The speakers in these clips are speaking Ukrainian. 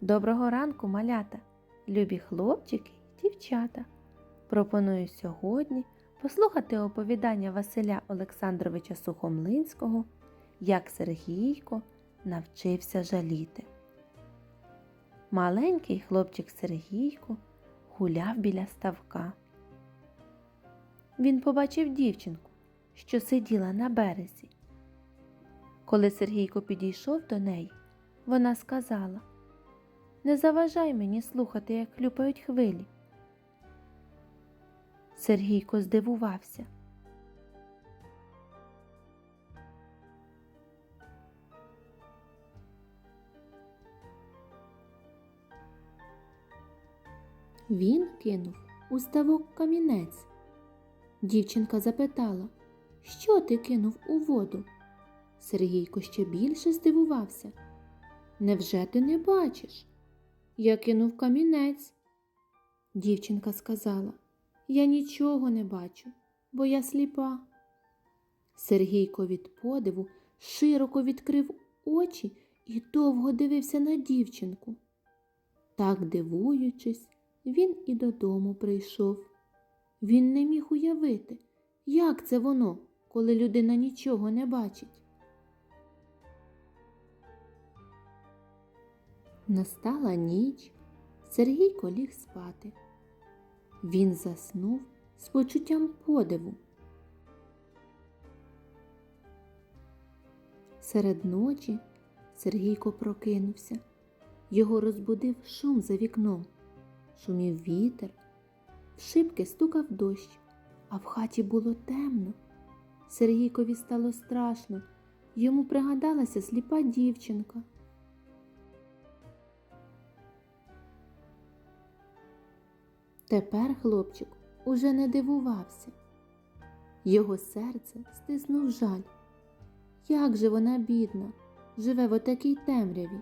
Доброго ранку, малята, любі хлопчики і дівчата. Пропоную сьогодні послухати оповідання Василя Олександровича Сухомлинського, як Сергійко навчився жаліти. Маленький хлопчик Сергійко гуляв біля ставка. Він побачив дівчинку, що сиділа на березі. Коли Сергійко підійшов до неї, вона сказала Не заважай мені слухати, як хлюпають хвилі. Сергійко здивувався. Він кинув у ставок камінець. Дівчинка запитала, що ти кинув у воду? Сергійко ще більше здивувався. Невже ти не бачиш? Я кинув камінець. Дівчинка сказала, я нічого не бачу, бо я сліпа. Сергійко від подиву широко відкрив очі і довго дивився на дівчинку. Так дивуючись, він і додому прийшов. Він не міг уявити, як це воно, коли людина нічого не бачить. Настала ніч, Сергійко ліг спати. Він заснув з почуттям подиву. Серед ночі Сергійко прокинувся. Його розбудив шум за вікном. Шумів вітер, в шибки стукав дощ, а в хаті було темно. Сергійкові стало страшно, йому пригадалася сліпа дівчинка. Тепер хлопчик уже не дивувався. Його серце стиснув жаль. Як же вона бідна, живе в отакій темряві.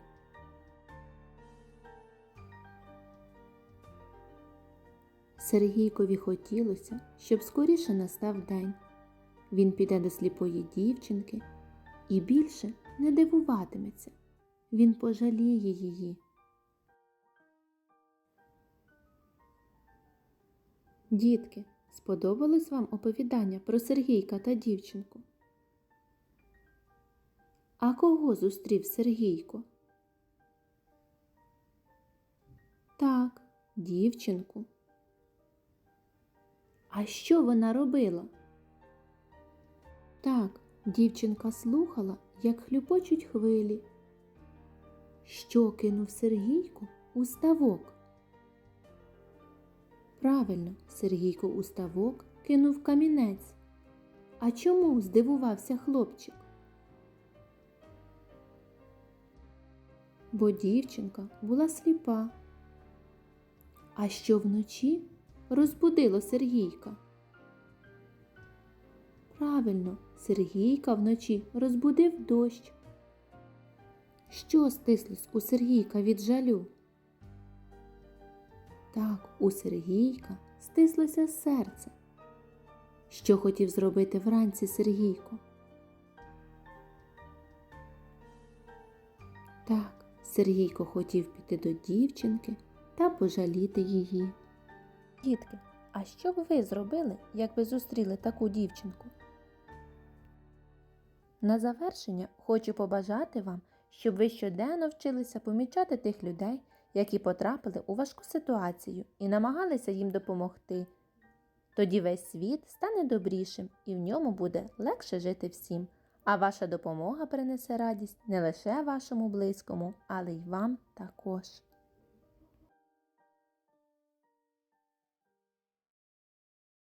Сергійкові хотілося, щоб скоріше настав день. Він піде до сліпої дівчинки і більше не дивуватиметься. Він пожаліє її. Дітки, сподобалось вам оповідання про Сергійка та дівчинку? А кого зустрів Сергійко? Так, дівчинку. А що вона робила? Так, дівчинка слухала, як хлюпочуть хвилі. Що кинув Сергійко у ставок? Правильно, Сергійко у ставок кинув камінець. А чому здивувався хлопчик? Бо дівчинка була сліпа. А що вночі розбудило Сергійка? Правильно, Сергійка вночі розбудив дощ. Що стислось у Сергійка від жалю? Так, у Сергійка стислося серце. Що хотів зробити вранці Сергійко? Так, Сергійко хотів піти до дівчинки та пожаліти її. Дітки, а що б ви зробили, якби зустріли таку дівчинку? На завершення хочу побажати вам, щоб ви щоденно вчилися помічати тих людей, які потрапили у важку ситуацію і намагалися їм допомогти. Тоді весь світ стане добрішим і в ньому буде легше жити всім, а ваша допомога принесе радість не лише вашому близькому, але й вам також.